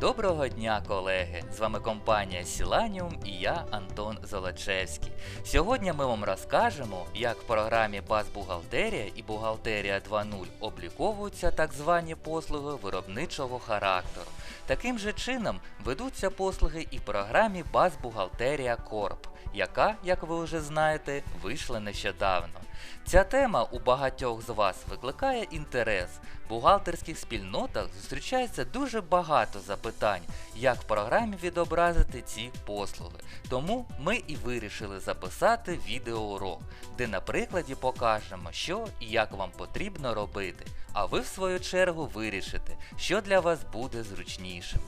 Доброго дня, колеги! З вами компанія Сіланіум і я Антон Золочевський. Сьогодні ми вам розкажемо, як в програмі Базбухгалтерія і Бухгалтерія 2.0 обліковуються так звані послуги виробничого характеру. Таким же чином ведуться послуги і в програмі Базбухгалтерія Корп, яка, як ви вже знаєте, вийшла нещодавно. Ця тема у багатьох з вас викликає інтерес. В бухгалтерських спільнотах зустрічається дуже багато запитань, як в програмі відобразити ці послуги. Тому ми і вирішили записати відеоурок, де на прикладі покажемо, що і як вам потрібно робити. А ви в свою чергу вирішите, що для вас буде зручнішим.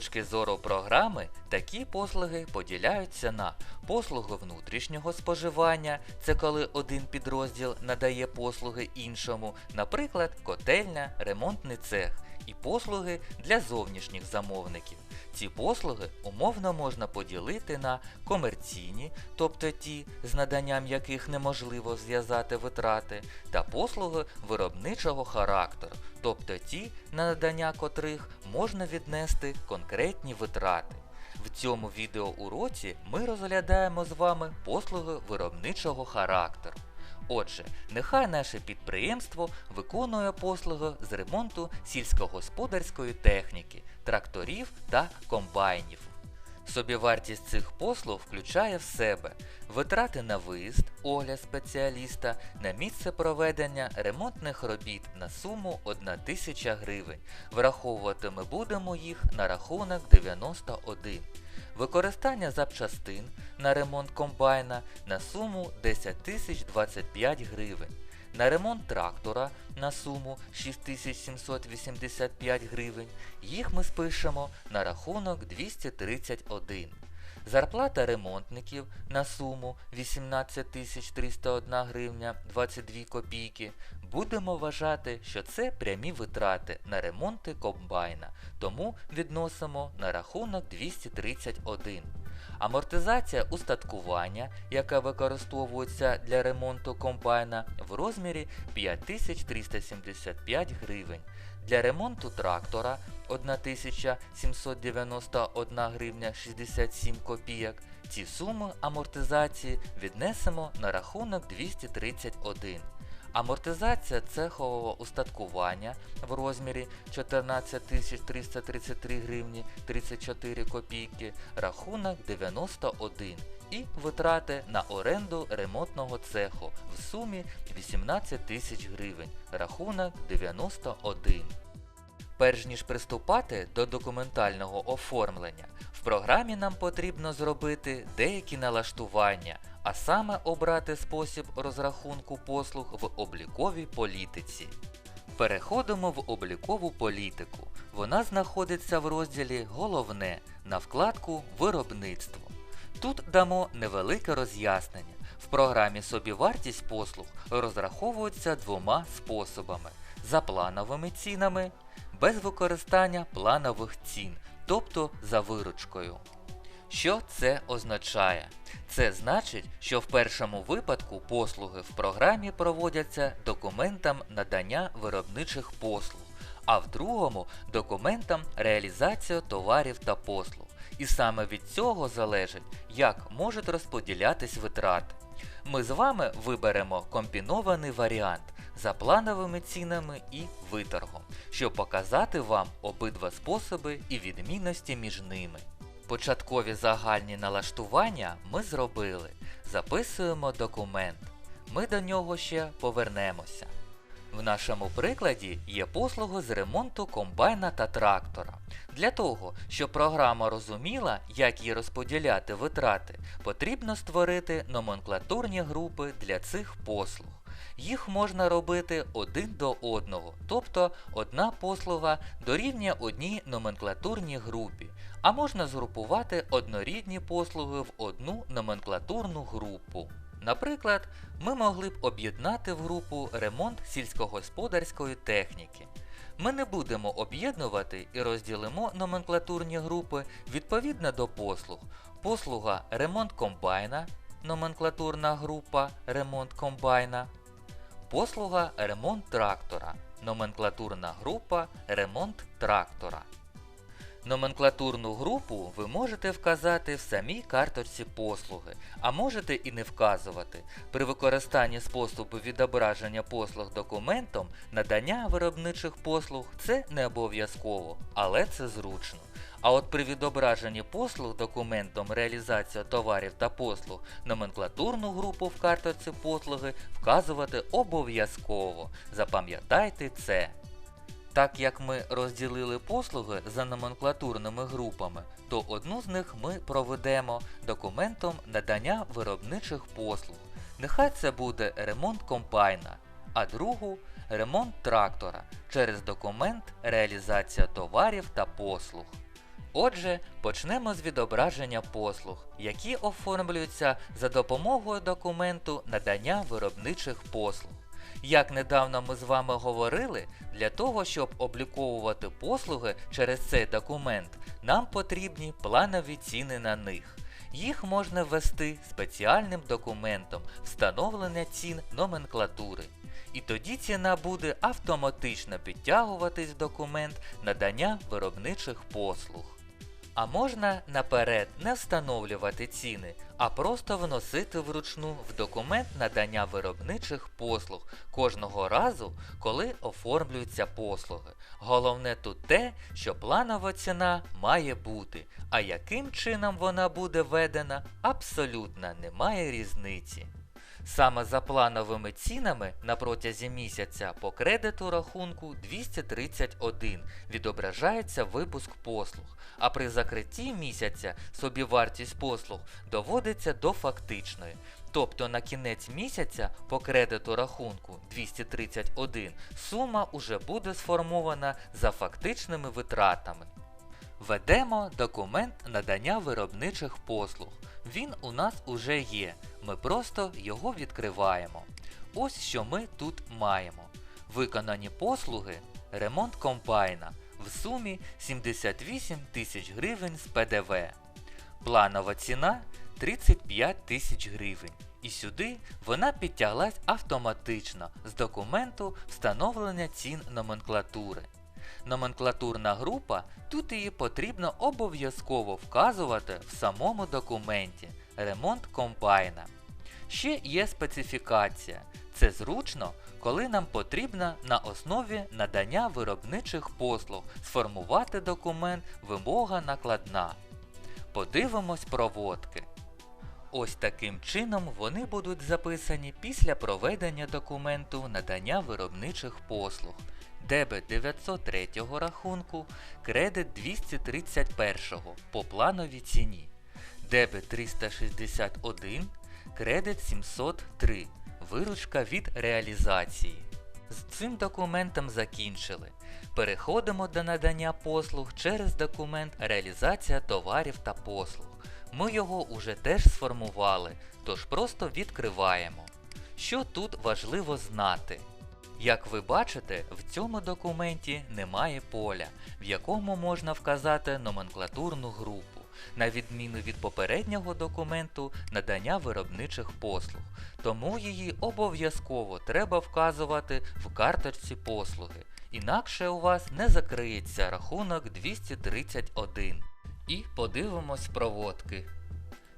Точки зору програми, такі послуги поділяються на послуги внутрішнього споживання, це коли один підрозділ надає послуги іншому, наприклад, котельня, ремонтний цех, і послуги для зовнішніх замовників. Ці послуги умовно можна поділити на комерційні, тобто ті, з наданням яких неможливо зв'язати витрати, та послуги виробничого характеру, тобто ті, на надання котрих можна віднести конкретні витрати. В цьому відеоуроці ми розглядаємо з вами послуги виробничого характеру. Отже, нехай наше підприємство виконує послуги з ремонту сільськогосподарської техніки, тракторів та комбайнів. Собівартість цих послуг включає в себе витрати на виїзд, огляд спеціаліста на місце проведення ремонтних робіт на суму 1000 гривень. Враховувати ми будемо їх на рахунок 91. Використання запчастин на ремонт комбайна на суму 10 025 гривень. На ремонт трактора на суму 6785 гривень. Їх ми спишемо на рахунок 231. Зарплата ремонтників на суму 18 301 гривня 22 копійки. Будемо вважати, що це прямі витрати на ремонти комбайна, тому відносимо на рахунок 231. Амортизація устаткування, яка використовується для ремонту комбайна в розмірі 5375 гривень. Для ремонту трактора 1791 гривня 67 копійок. Ці суми амортизації віднесемо на рахунок 231. Амортизація цехового устаткування в розмірі 14 333 гривні 34 копійки, рахунок 91 і витрати на оренду ремонтного цеху в сумі 18 тисяч гривень, рахунок 91. Перш ніж приступати до документального оформлення, в програмі нам потрібно зробити деякі налаштування, а саме обрати спосіб розрахунку послуг в обліковій політиці. Переходимо в облікову політику. Вона знаходиться в розділі Головне на вкладку Виробництво. Тут дамо невелике роз'яснення. В програмі собівартість послуг розраховується двома способами: за плановими цінами, без використання планових цін, тобто за виручкою. Що це означає? Це значить, що в першому випадку послуги в програмі проводяться документам надання виробничих послуг, а в другому документам реалізація товарів та послуг. І саме від цього залежить, як можуть розподілятись витрати. Ми з вами виберемо комбінований варіант за плановими цінами і виторгом, щоб показати вам обидва способи і відмінності між ними. Початкові загальні налаштування ми зробили. Записуємо документ. Ми до нього ще повернемося. В нашому прикладі є послуги з ремонту комбайна та трактора. Для того, щоб програма розуміла, як їй розподіляти витрати, потрібно створити номенклатурні групи для цих послуг. Їх можна робити один до одного, тобто одна послуга дорівнює одній номенклатурній групі, а можна згрупувати однорідні послуги в одну номенклатурну групу. Наприклад, ми могли б об'єднати в групу ремонт сільськогосподарської техніки. Ми не будемо об'єднувати і розділимо номенклатурні групи відповідно до послуг. послуга ремонт комбайна, номенклатурна група ремонт комбайна, послуга ремонт трактора, номенклатурна група ремонт трактора. Номенклатурну групу ви можете вказати в самій карточці послуги, а можете і не вказувати. При використанні способу відображення послуг документом надання виробничих послуг це не обов'язково, але це зручно. А от при відображенні послуг документом реалізація товарів та послуг номенклатурну групу в карточці послуги вказувати обов'язково. Запам'ятайте це. Так як ми розділили послуги за номенклатурними групами, то одну з них ми проведемо документом надання виробничих послуг. Нехай це буде ремонт комбайна, а другу ремонт трактора через документ реалізація товарів та послуг. Отже, почнемо з відображення послуг, які оформлюються за допомогою документу надання виробничих послуг. Як недавно ми з вами говорили, для того, щоб обліковувати послуги через цей документ, нам потрібні планові ціни на них. Їх можна ввести спеціальним документом встановлення цін номенклатури. І тоді ціна буде автоматично підтягуватись в документ надання виробничих послуг. А можна наперед не встановлювати ціни, а просто вносити вручну в документ надання виробничих послуг кожного разу, коли оформлюються послуги. Головне тут те, що планова ціна має бути, а яким чином вона буде введена, абсолютно немає різниці. Саме за плановими цінами на протязі місяця по кредиту рахунку 231 відображається випуск послуг, а при закритті місяця собівартість послуг доводиться до фактичної. Тобто на кінець місяця по кредиту рахунку 231 сума уже буде сформована за фактичними витратами. Ведемо документ надання виробничих послуг. Він у нас уже є. Ми просто його відкриваємо. Ось що ми тут маємо. Виконані послуги, ремонт комбайна в сумі 78 тисяч гривень з ПДВ. Планова ціна 35 тисяч гривень. І сюди вона підтяглась автоматично з документу встановлення цін номенклатури. Номенклатурна група, тут її потрібно обов'язково вказувати в самому документі ремонт комбайна. Ще є специфікація. Це зручно, коли нам потрібно на основі надання виробничих послуг сформувати документ вимога накладна. Подивимось проводки. Ось таким чином вони будуть записані після проведення документу надання виробничих послуг. Дебет 903 рахунку, кредит 231 по плановій ціні. Дебет 361, кредит 703, виручка від реалізації. З цим документом закінчили. Переходимо до надання послуг через документ реалізація товарів та послуг. Ми його уже теж сформували, тож просто відкриваємо. Що тут важливо знати? Як ви бачите, в цьому документі немає поля, в якому можна вказати номенклатурну групу, на відміну від попереднього документу надання виробничих послуг, тому її обов'язково треба вказувати в карточці послуги, інакше у вас не закриється рахунок 231. І подивимось проводки.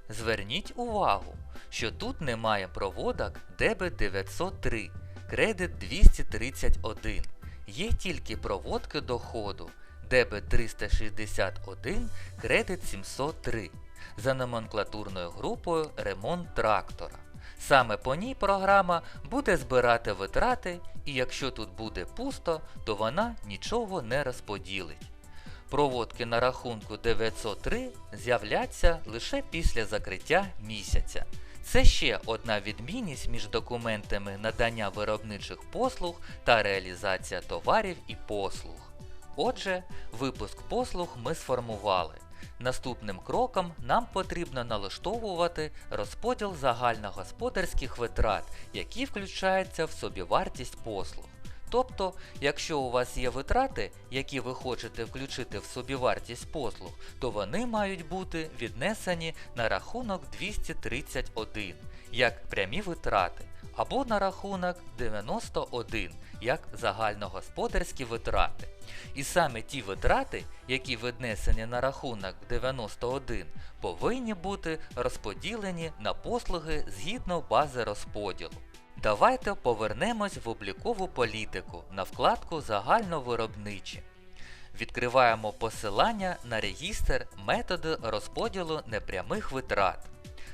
Зверніть увагу, що тут немає проводок дебет 903, кредит 231. Є тільки проводки доходу дебет 361, кредит 703 за номенклатурною групою ремонт трактора. Саме по ній програма буде збирати витрати, і якщо тут буде пусто, то вона нічого не розподілить. Проводки на рахунку 903 з'являться лише після закриття місяця. Це ще одна відмінність між документами надання виробничих послуг та реалізація товарів і послуг. Отже, випуск послуг ми сформували. Наступним кроком нам потрібно налаштовувати розподіл загальногосподарських витрат, які включаються в собівартість послуг. Тобто, якщо у вас є витрати, які ви хочете включити в собівартість послуг, то вони мають бути віднесені на рахунок 231 як прямі витрати, або на рахунок 91 як загальногосподарські витрати. І саме ті витрати, які віднесені на рахунок 91, повинні бути розподілені на послуги згідно бази розподілу. Давайте повернемось в облікову політику на вкладку Загальновиробничі. Відкриваємо посилання на регістр методи розподілу непрямих витрат.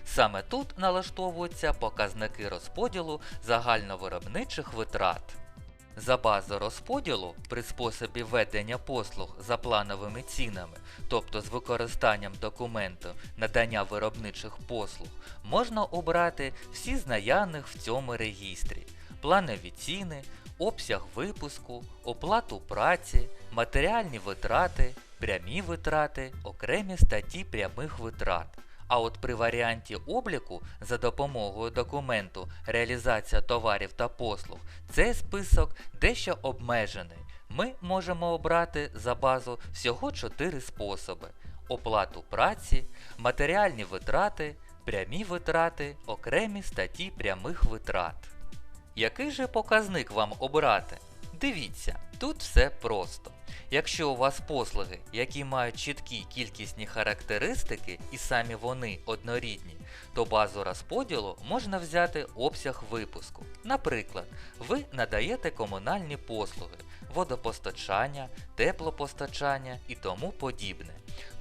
Саме тут налаштовуються показники розподілу загальновиробничих витрат. За базу розподілу при способі ведення послуг за плановими цінами, тобто з використанням документу надання виробничих послуг, можна обрати всі з наявних в цьому регістрі, планові ціни, обсяг випуску, оплату праці, матеріальні витрати, прямі витрати, окремі статті прямих витрат. А от при варіанті обліку за допомогою документу реалізація товарів та послуг цей список дещо обмежений. Ми можемо обрати за базу всього 4 способи: оплату праці, матеріальні витрати, прямі витрати, окремі статті прямих витрат. Який же показник вам обрати? Дивіться, тут все просто. Якщо у вас послуги, які мають чіткі кількісні характеристики і самі вони однорідні, то базу розподілу можна взяти обсяг випуску. Наприклад, ви надаєте комунальні послуги, водопостачання, теплопостачання і тому подібне.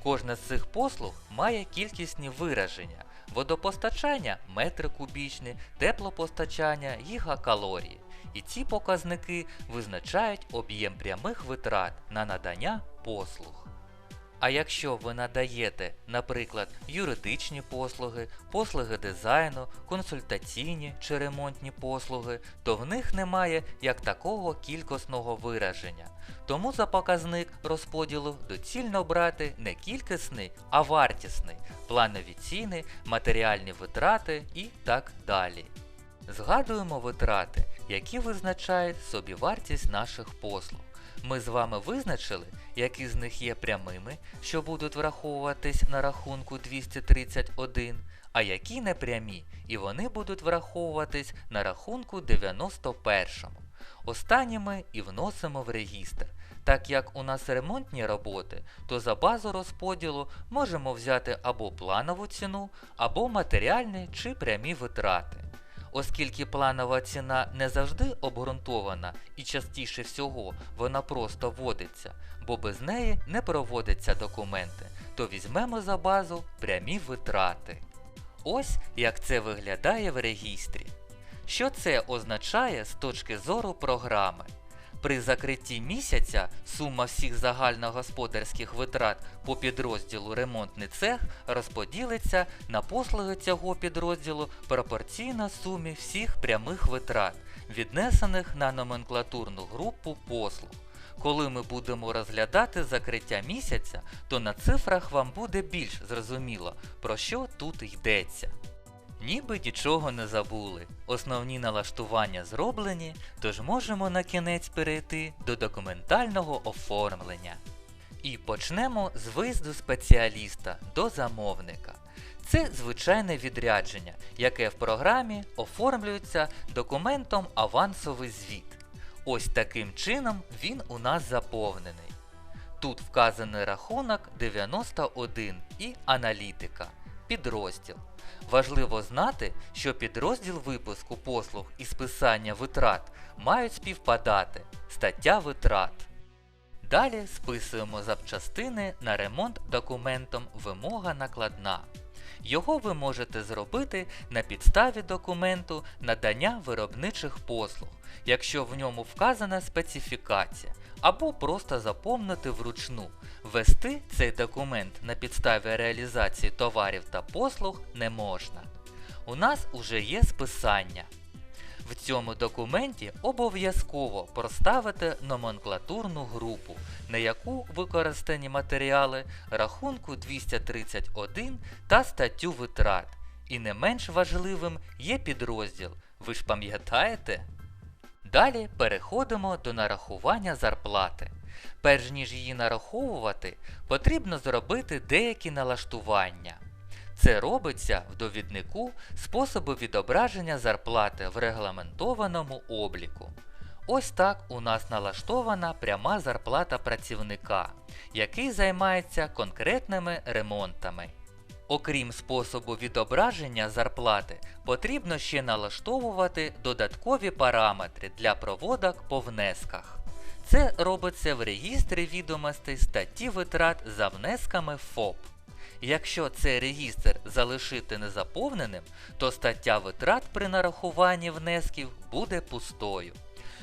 Кожна з цих послуг має кількісні вираження. Водопостачання метри кубічні, теплопостачання гігакалорії. І ці показники визначають об'єм прямих витрат на надання послуг. А якщо ви надаєте, наприклад, юридичні послуги, послуги дизайну, консультаційні чи ремонтні послуги, то в них немає як такого кількісного вираження. Тому за показник розподілу доцільно брати не кількісний, а вартісний, планові ціни, матеріальні витрати і так далі. Згадуємо витрати, які визначають собівартість наших послуг. Ми з вами визначили, які з них є прямими, що будуть враховуватись на рахунку 231, а які непрямі, і вони будуть враховуватись на рахунку 91. Останні ми і вносимо в регістр. Так як у нас ремонтні роботи, то за базу розподілу можемо взяти або планову ціну, або матеріальні чи прямі витрати. Оскільки планова ціна не завжди обґрунтована і частіше всього вона просто вводиться, бо без неї не проводяться документи, то візьмемо за базу прямі витрати. Ось як це виглядає в регістрі. Що це означає з точки зору програми? При закритті місяця сума всіх загальногосподарських витрат по підрозділу ремонтний цех розподілиться на послуги цього підрозділу пропорційно сумі всіх прямих витрат, віднесених на номенклатурну групу послуг. Коли ми будемо розглядати закриття місяця, то на цифрах вам буде більш зрозуміло, про що тут йдеться. Ніби нічого не забули. Основні налаштування зроблені, тож можемо на кінець перейти до документального оформлення. І почнемо з виїзду спеціаліста до замовника. Це звичайне відрядження, яке в програмі оформлюється документом авансовий звіт. Ось таким чином він у нас заповнений. Тут вказаний рахунок 91 і аналітика, підрозділ. Важливо знати, що підрозділ випуску послуг і списання витрат мають співпадати стаття витрат. Далі списуємо запчастини на ремонт документом Вимога накладна. Його ви можете зробити на підставі документу надання виробничих послуг, якщо в ньому вказана специфікація, або просто заповнити вручну. Вести цей документ на підставі реалізації товарів та послуг не можна. У нас уже є списання. В цьому документі обов'язково проставити номенклатурну групу, на яку використані матеріали рахунку 231 та статтю витрат. І не менш важливим є підрозділ. Ви ж пам'ятаєте? Далі переходимо до нарахування зарплати. Перш ніж її нараховувати, потрібно зробити деякі налаштування. Це робиться в довіднику способу відображення зарплати в регламентованому обліку. Ось так у нас налаштована пряма зарплата працівника, який займається конкретними ремонтами. Окрім способу відображення зарплати, потрібно ще налаштовувати додаткові параметри для проводок по внесках. Це робиться в реєстрі відомостей статті витрат за внесками ФОП. Якщо цей реєстр залишити незаповненим, то стаття витрат при нарахуванні внесків буде пустою.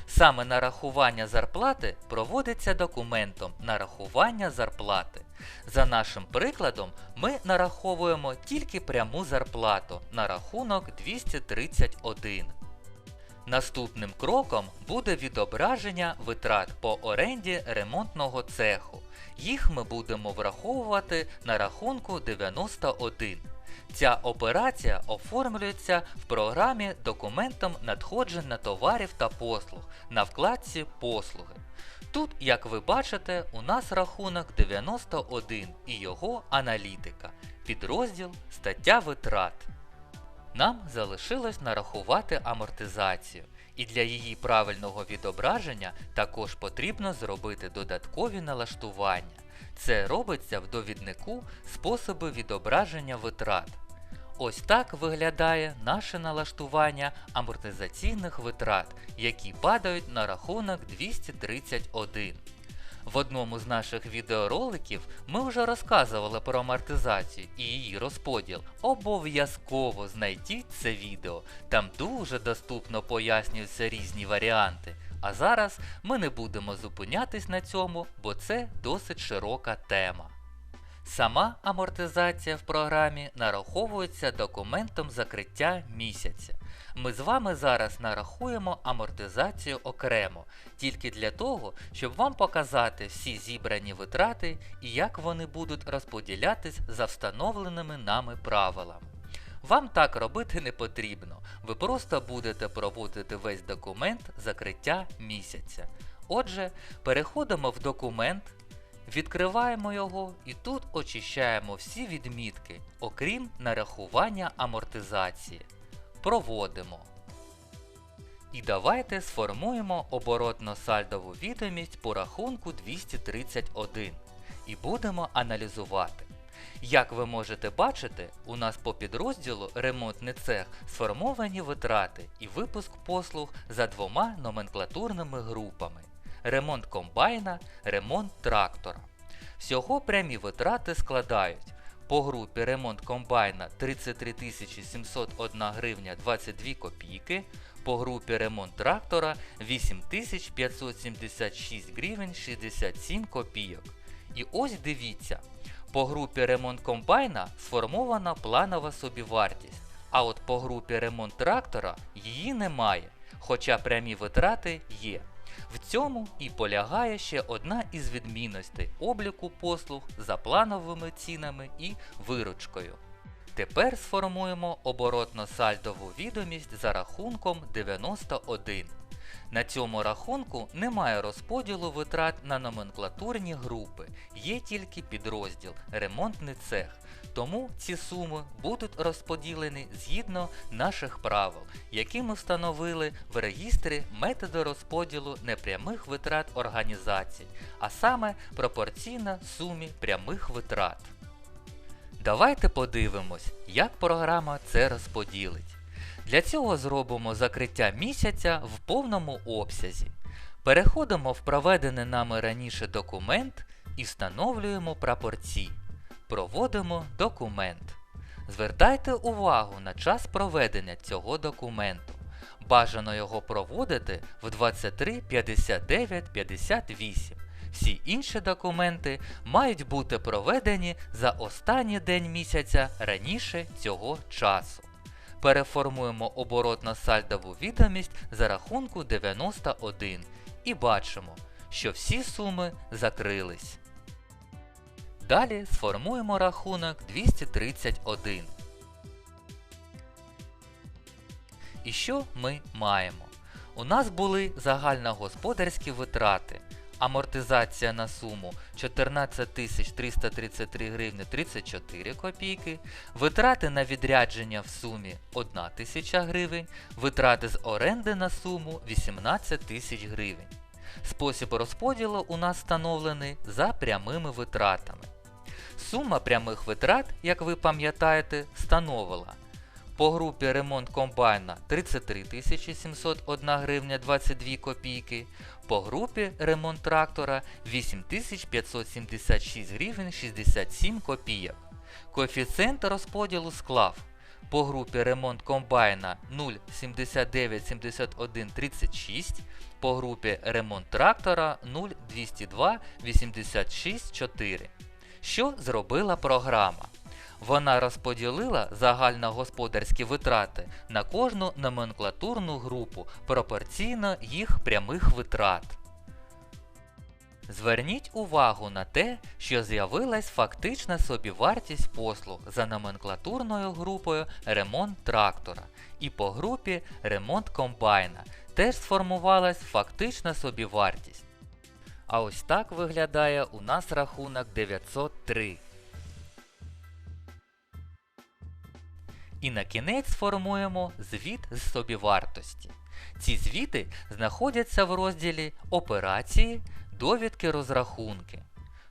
Саме нарахування зарплати проводиться документом нарахування зарплати. За нашим прикладом, ми нараховуємо тільки пряму зарплату на рахунок 231. Наступним кроком буде відображення витрат по оренді ремонтного цеху. Їх ми будемо враховувати на рахунку 91. Ця операція оформлюється в програмі документом надходження товарів та послуг на вкладці Послуги. Тут, як ви бачите, у нас рахунок 91 і його аналітика, підрозділ стаття витрат. Нам залишилось нарахувати амортизацію, і для її правильного відображення також потрібно зробити додаткові налаштування. Це робиться в довіднику способи відображення витрат. Ось так виглядає наше налаштування амортизаційних витрат, які падають на рахунок 231. В одному з наших відеороликів ми вже розказували про амортизацію і її розподіл. Обов'язково знайдіть це відео, там дуже доступно пояснюються різні варіанти. А зараз ми не будемо зупинятись на цьому, бо це досить широка тема. Сама амортизація в програмі нараховується документом закриття місяця. Ми з вами зараз нарахуємо амортизацію окремо, тільки для того, щоб вам показати всі зібрані витрати і як вони будуть розподілятись за встановленими нами правилами. Вам так робити не потрібно, ви просто будете проводити весь документ закриття місяця. Отже, переходимо в документ, відкриваємо його і тут очищаємо всі відмітки, окрім нарахування амортизації. Проводимо. І давайте сформуємо оборотно-сальдову відомість по рахунку 231 і будемо аналізувати. Як ви можете бачити, у нас по підрозділу ремонтний цех сформовані витрати і випуск послуг за двома номенклатурними групами: ремонт комбайна, ремонт трактора. Всього прямі витрати складають по групі ремонт комбайна 33 701 гривня 22 копійки, по групі ремонт трактора 8576 гривень 67 копійок. І ось дивіться, по групі ремонт комбайна сформована планова собівартість, а от по групі ремонт трактора її немає, хоча прямі витрати є. В цьому і полягає ще одна із відмінностей обліку послуг за плановими цінами і виручкою. Тепер сформуємо оборотно-сальдову відомість за рахунком 91. На цьому рахунку немає розподілу витрат на номенклатурні групи, є тільки підрозділ ремонтний цех. Тому ці суми будуть розподілені згідно наших правил, які ми встановили в реєстрі методу розподілу непрямих витрат організацій, а саме пропорційна сумі прямих витрат. Давайте подивимось, як програма це розподілить. Для цього зробимо закриття місяця в повному обсязі. Переходимо в проведений нами раніше документ і встановлюємо прапорці. Проводимо документ. Звертайте увагу на час проведення цього документу. Бажано його проводити в 23.59.58. Всі інші документи мають бути проведені за останній день місяця раніше цього часу. Переформуємо оборотно-сальдову відомість за рахунку 91 і бачимо, що всі суми закрились. Далі сформуємо рахунок 231. І що ми маємо? у нас були загальногосподарські витрати. Амортизація на суму 14 333 гривні 34 копійки, витрати на відрядження в сумі 1 тисяча гривень, витрати з оренди на суму 18 тисяч гривень. Спосіб розподілу у нас встановлений за прямими витратами. Сума прямих витрат, як ви пам'ятаєте, становила по групі ремонт комбайна 33 701 гривня 22 копійки, по групі ремонт трактора 8576 гривень 67 копійок. Коефіцієнт розподілу склав по групі ремонт комбайна 0,797136, по групі ремонт трактора 0,202,86,4. Що зробила програма? Вона розподілила загальногосподарські витрати на кожну номенклатурну групу пропорційно їх прямих витрат. Зверніть увагу на те, що з'явилась фактична собівартість послуг за номенклатурною групою ремонт трактора і по групі ремонт комбайна теж сформувалась фактична собівартість. А ось так виглядає у нас рахунок 903. І на кінець сформуємо звіт з собівартості. Ці звіти знаходяться в розділі Операції, довідки розрахунки.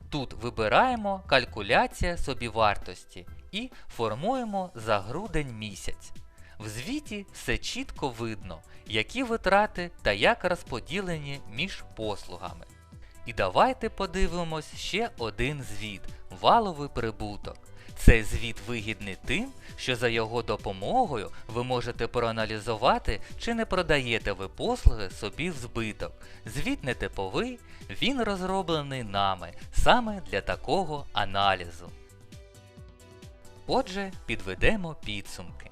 Тут вибираємо Калькуляція собівартості і формуємо за грудень місяць. В звіті все чітко видно, які витрати та як розподілені між послугами. І давайте подивимось ще один звіт валовий прибуток. Цей звіт вигідний тим, що за його допомогою ви можете проаналізувати, чи не продаєте ви послуги собі в збиток. Звіт не типовий, він розроблений нами саме для такого аналізу. Отже, підведемо підсумки.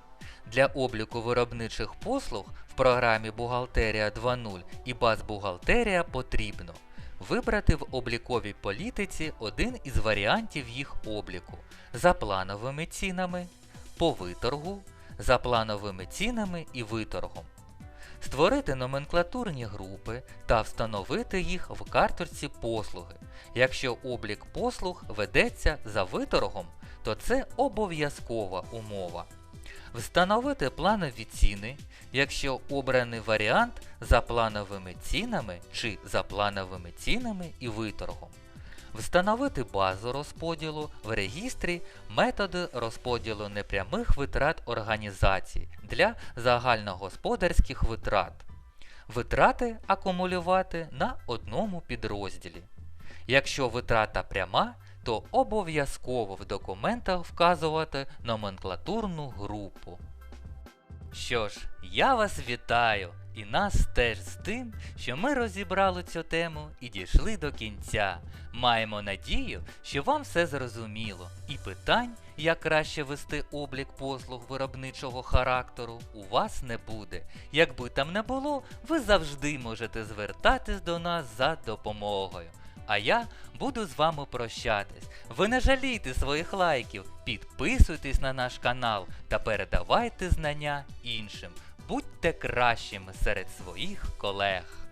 Для обліку виробничих послуг в програмі Бухгалтерія 2.0 і Базбухгалтерія потрібно вибрати в обліковій політиці один із варіантів їх обліку за плановими цінами, по виторгу, за плановими цінами і виторгом. Створити номенклатурні групи та встановити їх в карточці послуги. Якщо облік послуг ведеться за виторгом, то це обов'язкова умова. Встановити планові ціни, якщо обраний варіант за плановими цінами чи за плановими цінами і виторгом. Встановити базу розподілу в регістрі методи розподілу непрямих витрат організації для загальногосподарських витрат. Витрати акумулювати на одному підрозділі. Якщо витрата пряма, то обов'язково в документах вказувати номенклатурну групу. Що ж, я вас вітаю і нас теж з тим, що ми розібрали цю тему і дійшли до кінця. Маємо надію, що вам все зрозуміло, і питань, як краще вести облік послуг виробничого характеру, у вас не буде. Якби там не було, ви завжди можете звертатись до нас за допомогою. А я буду з вами прощатись. Ви не жалійте своїх лайків, підписуйтесь на наш канал та передавайте знання іншим. Будьте кращими серед своїх колег.